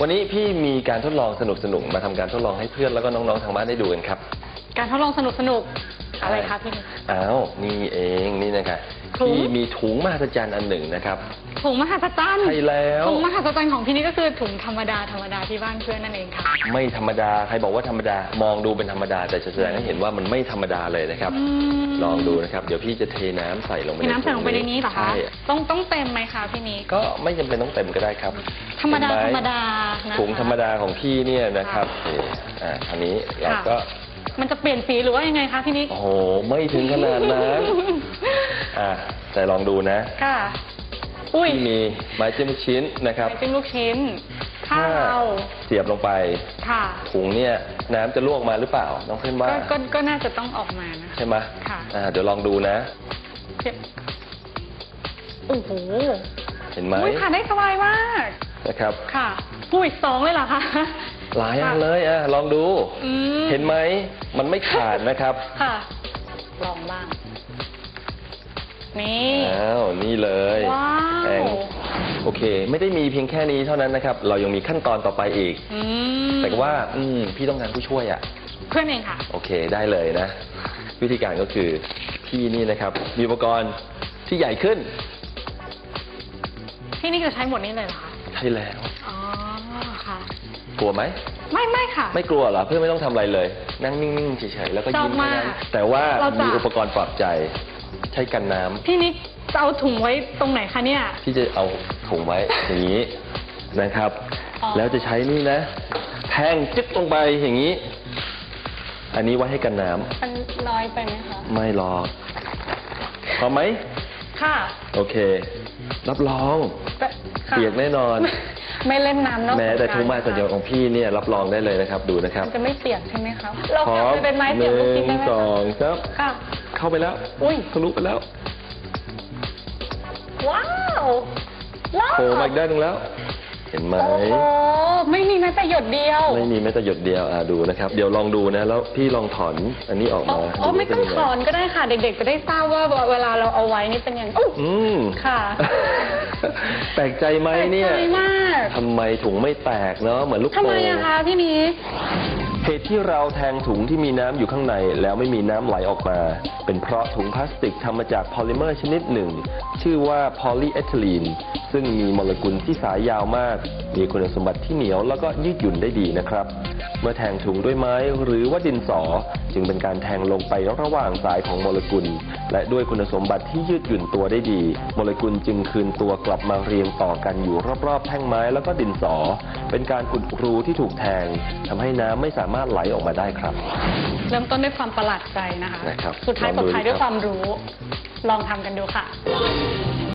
วันนี้พี่มีการทดลองสนุกๆ มาทำการทดลองให้เพื่อนแล้วก็น้องๆ ทางบ้านได้ดูกันครับ การทดลองสนุกสนุกๆอะไรคะพี่ อ้าว นี่เองนี่นะคะ ถุงพี่มีถุงมหัศจรรย์อันหนึ่งนะครับ ถุงมหัศจรรย์ใช่แล้ว ถุงมหัศจรรย์ของพี่นี่ก็คือถุงธรรมดาธรรมดาที่บ้านเพื่อนนั่นเองค่ะ ไม่ธรรมดาใครบอกว่าธรรมดามองดูเป็นธรรมดา แต่จะแสดงให้เห็นว่ามันไม่ธรรมดาเลยนะครับ อืม ลองดูนะครับ เดี๋ยวพี่จะเทน้ำใส่ลงไปมีน้ำใส่ลงไปในนี้เหรอคะ ใช่ต้องต้องเต็มไหมคะพี่นิกก็ไม่จำเป็นต้องเต็มก็ได้ครับธรรมดาเห็นไหธรรมดานะคะ ถุงธรรมดาของพี่เนี่ยนะครับนี่อ่าอันนี้เราค่ะ ก็มันจะเปลี่ยนสีหรือว่ายังไงคะพี่นิก โอ้โห ไม่ถึงขนาดนั้น อ่า แต่ลองดูนะค่ะ อุ้ยที่มีไม้จิ้มลูกชิ้นนะครับไอติมลูกชิ้นถ้าถ้าเราเสียบลงไป ค่ะ ถุงเนี่ยน้ำจะลวกมาหรือเปล่า น้องเพื่อนว่าก็ก็ก็น่าจะต้องออกมานะ ใช่ไหมค่ะอ่าเดี๋ยวลองดูนะเดี๋ยวโอ้โห เห็นไหมอุ้ยผ่านได้สบายมาก นะครับ ค่ะอุ้ยสองเลยเหรอคะหลายอันเลยอะลองดูอืมเห็นไหม มันไม่ขาดนะครับ ค่ะ ลองบ้าง นี่ อ้าวนี่เลยว้าวแองโอเค ไม่ได้มีเพียงแค่นี้เท่านั้นนะครับ เรายังมีขั้นตอนต่อไปอีก อืมแต่ว่าอืมพี่ต้องการผู้ช่วยอะ เพื่อนเองค่ะ โอเคได้เลยนะ วิธีการก็คือพี่นี่นะครับ มีอุปกรณ์ที่ใหญ่ขึ้นพี่นี่จะใช้หมดนี้เลยเหรอคะ ใช่แล้ว อ๋อค่ะ กลัวไหม ไม่ไม่ค่ะ ไม่กลัวเหรอเพื่อนไม่ต้องทำอะไรเลย นั่งนิ่งๆเฉยๆแล้วก็ยิ้มชอบมากเท่านั้นแต่ว่าเราจะ มีอุปกรณ์ปลอบใจ ใช้กันน้ำพี่นิกจะเอาถุงไว้ตรงไหนคะเนี่ย ที่จะเอาถุงไว้ อย่างนี้นะครับ อ๋อ แล้วจะใช้นี่นะ แทงจิ๊บลงไปอย่างนี้ อันนี้ไว้ให้กันน้ำมันน้อยไปไหมคะ ไม่หรอกพอไหม ค่ะโอเค รับรอง แต่ค่ะเปียกแน่นอน ไม่เล่นน้ำนอกแม้แต่สงกรานต์ถุงไม้สัญญาของพี่เนี่ยรับรองได้เลยนะครับ ดูนะครับมันจะไม่เปียกใช่ไหมคะเราพร้กลัอบมไปเป็นไม้หเสียบนึ่ลูกชิ้นได้งไหมสคะองครับ ค่ะ เข้าไปแล้วอุ้ยทะลุไปแล้วว้าวว้าวโผล่มาอีกด้านหนึงแล้ว เห็นไหม โอ้โหไม่มีแม้แต่หยดเดียวไม่มีแม้แต่หยดเดียวอะดูนะครับ เดี๋ยวลองดูนะ แล้วพี่ลองถอนอันนี้ออกอ๋อมาอ๋อดูไม่ว่าเป็ต้องยัถอนก็ได้ค่ะ เด็กๆ จะได้ทราบว่าเวลาเราเอาไว้นี่เป็นยังไงอุ๊ยอืม ค่ะ แปลกใจไหมเนี่ยแปลกใจมาก ทำไมถุงไม่แตกเนาะเหมือนลูกทำโป่ไมงอะคะพี่นิก เหตุที่เราแทงถุงที่มีน้ำอยู่ข้างในแล้วไม่มีน้ำไหลออกมา เป็นเพราะถุงพลาสติกทำมาจากพอลิเมอร์ชนิดหนึ่ง ชื่อว่าพอลีเอทิลีนซึ่งมีโมเลกุลที่สายยาวมาก มีคุณสมบัติที่เหนียวแล้วก็ยืดหยุ่นได้ดีนะครับ เมื่อแทงถุงด้วยไม้หรือว่าดินสอ จึงเป็นการแทงลงไประหว่างสายของโมเลกุล และด้วยคุณสมบัติที่ยืดหยุ่นตัวได้ดี โมเลกุลจึงคืนตัวกลับมาเรียงต่อกันอยู่รอบๆ แท่งไม้แล้วก็ดินสอ เป็นการอุดรูที่ถูกแทงทำให้น้ำไม่สามารถไหลออกมาได้ครับ เริ่มต้นด้วยความประหลาดใจนะคะนะครับสุดท้ายลองตดูบท้ายด้วยครับความรู้ ลองทำกันดูค่ะ